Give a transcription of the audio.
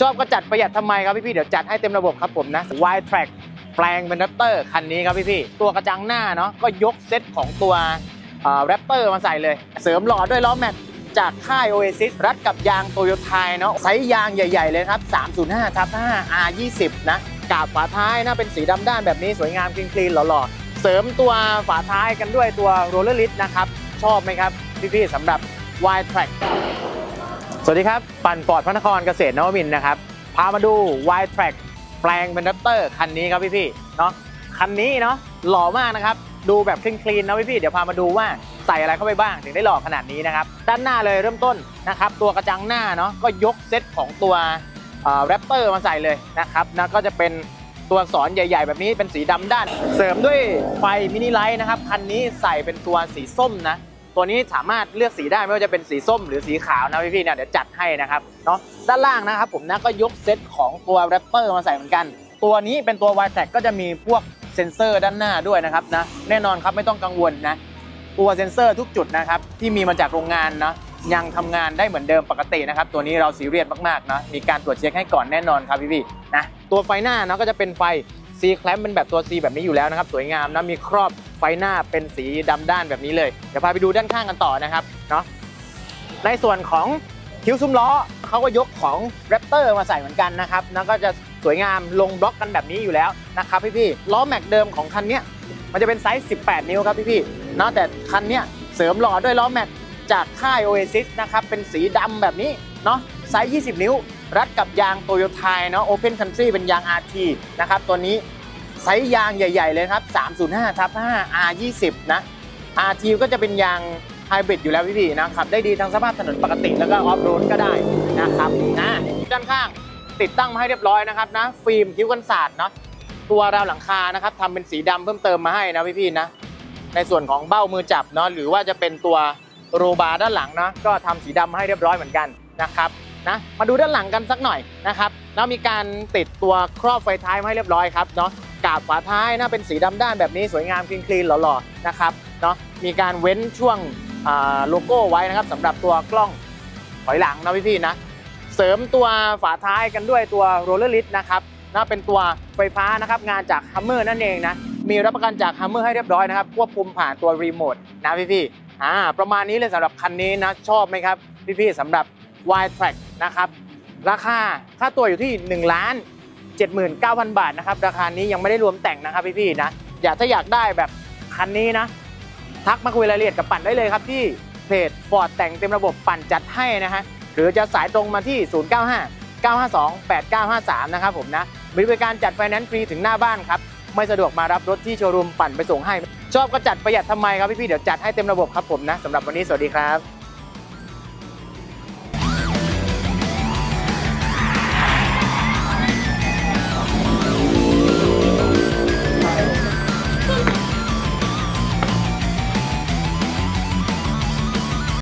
ชอบก็จัดประหยัดทำไมครับพี่ๆเดี๋ยวจัดให้เต็มระบบครับผมนะ Y Track แปลงเป็นแรปเตอร์คันนี้ครับพี่ๆตัวกระจังหน้าเนาะก็ยกเซตของตัวแรปเตอร์มาใส่เลย เสริมหล่อด้วยล้อแม็กจากค่าย Oasis รัดกับยางโตโยต้เนาะไซส์ยางใหญ่ ๆ เลยครับ 305ทับ5 R20 นะกาบฝาท้ายนะเป็นสีดำด้านแบบนี้สวยงามคลีนๆหล่อๆ เสริมตัวฝาท้ายกันด้วยตัวโรลเลอร์ลิสนะครับ ชอบไหมครับ พี่ๆสำหรับ Y Track สวัสดีครับ ปั่นฟอดพระนครเกษตรนวมินทร์นะครับ พามาดู Y Track แปลงเป็นแรปเตอร์คันนี้ครับพี่ๆเนาะคันนี้เนาะหล่อมากนะครับ ดูแบบคลีนๆนะพี่ๆเดี๋ยวพามาดูว่าใส่อะไรเข้าไปบ้างถึงได้หล่อขนาดนี้นะครับ ด้านหน้าเลยเริ่มต้นนะครับ ตัวกระจังหน้าเนาะก็ยกเซตของตัวแรปเตอร์มาใส่เลยนะครับนะก็จะเป็นตัวอักษรใหญ่ ๆ แบบนี้เป็นสีดำด้าน เสริมด้วยไฟมินิไลท์นะครับ คันนี้ใส่เป็นตัวสีส้มนะ ตัวนี้สามารถเลือกสีได้ไม่ว่าจะเป็นสีส้มหรือสีขาวนะพี่ๆเนี่ยเดี๋ยวจัดให้นะครับเนาะด้านล่างนะครับผมนะก็ยกเซตของตัวแรปเปอร์มาใส่เหมือนกัน ตัวนี้เป็นตัว y t a c ก็จะมีพวกเซ็นเซอร์ด้านหน้าด้วยนะครับนะแน่นอนครับไม่ต้องกังวลนะตัวเซ็นเซอร์ทุกจุดนะครับที่มีมาจากโรงงานนะยังทำงานได้เหมือนเดิมปกตินะครับ ตัวนี้เราซีเรียสมากๆนะมีการตรวจเช็คให้ก่อนแน่นอนครับพี่ๆนะตัวไฟหน้าเนาะก็จะเป็นไฟ C แคลมเป็นแบบตัว C แบบนี้อยู่แล้วนะครับ สวยงามนะมีครอบไฟหน้าเป็นสีดำด้านแบบนี้เลย เดี๋ยวพาไปดูด้านข้างกันต่อนะครับเนาะในส่วนของคิ้วซุ้มล้อเขาก็ยกของแรปเตอร์มาใส่เหมือนกันนะครับแล้วก็จะสวยงามลงบล็อกกันแบบนี้อยู่แล้วนะครับพี่ๆล้อแม็กเดิมของคันนี้มันจะเป็นไซส์ 18 นิ้วครับพี่ๆเนาะแต่คันนี้เสริมหล่อด้วยล้อแม็กจากค่าย Oasis นะครับเป็นสีดำแบบนี้เนาะไซส์ 20 นิ้ว รัดกับยางโตโยต้เนาะ Open Country เป็นยาง RT นะครับตัวนี้ไซส์ยางใหญ่ ๆ เลยครับ 305ทับ5 R20 นะ RT ก็จะเป็นยางไฮบริดอยู่แล้วพี่ๆนะครับได้ดีทั้งสภาพถนนปกติแล้วก็ออฟโรดก็ได้นะครับนะด้านข้างติดตั้งมาให้เรียบร้อยนะครับนะฟิล์มคิ้วกันศาสตร์เนาะตัวราวหลังคานะครับทำเป็นสีดำเพิ่มเติมมาให้นะพี่ๆนะในส่วนของเบ้ามือจับเนาะหรือว่าจะเป็นตัวโรบาร์ด้านหลังนะก็ทำสีดำมาให้เรียบร้อยเหมือนกัน นะครับนะมาดูด้านหลังกันสักหน่อยนะครับแล้วมีการติดตัวครอบไฟท้ายให้เรียบร้อยครับเนาะกาบฝาท้ายนะเป็นสีดำด้านแบบนี้สวยงามคลีนๆหล่อๆนะครับเนาะมีการเว้นช่วงโลโก้ไว้นะครับสำหรับตัวกล้องถอยหลังนะพี่ๆนะเสริมตัวฝาท้ายกันด้วยตัวโรลเลอร์ลิสนะครับนะเป็นตัวไฟฟ้านะครับงานจาก Hummer นั่นเองนะมีรับประกันจาก Hummer ให้เรียบร้อยนะครับควบคุมผ่านตัวรีโมทนะพี่ๆอ่าประมาณนี้เลยสำหรับคันนี้นะชอบไหมครับพี่ๆสำหรับ Y Track นะครับราคาค่าตัวอยู่ที่1ล้าน79,000 บาทนะครับราคานี้ยังไม่ได้รวมแต่งนะครับพี่ๆนะอยากถ้าอยากได้แบบคันนี้นะ ทักมาคุยรายละเอียดกับปั่นได้เลยครับที่เพจฟอร์ดแต่งเต็มระบบปั่นจัดให้นะฮะหรือจะสายตรงมาที่ 095 952 8953 นะครับผมนะมีบริการจัดไฟแนนซ์ฟรีถึงหน้าบ้านครับ ไม่สะดวกมารับรถที่โชว์รูมปั่นไปส่งให้ ชอบก็จัดประหยัดทำไมครับพี่ๆเดี๋ยวจัดให้เต็มระบบครับผมนะสำหรับวันนี้สวัสดีครับ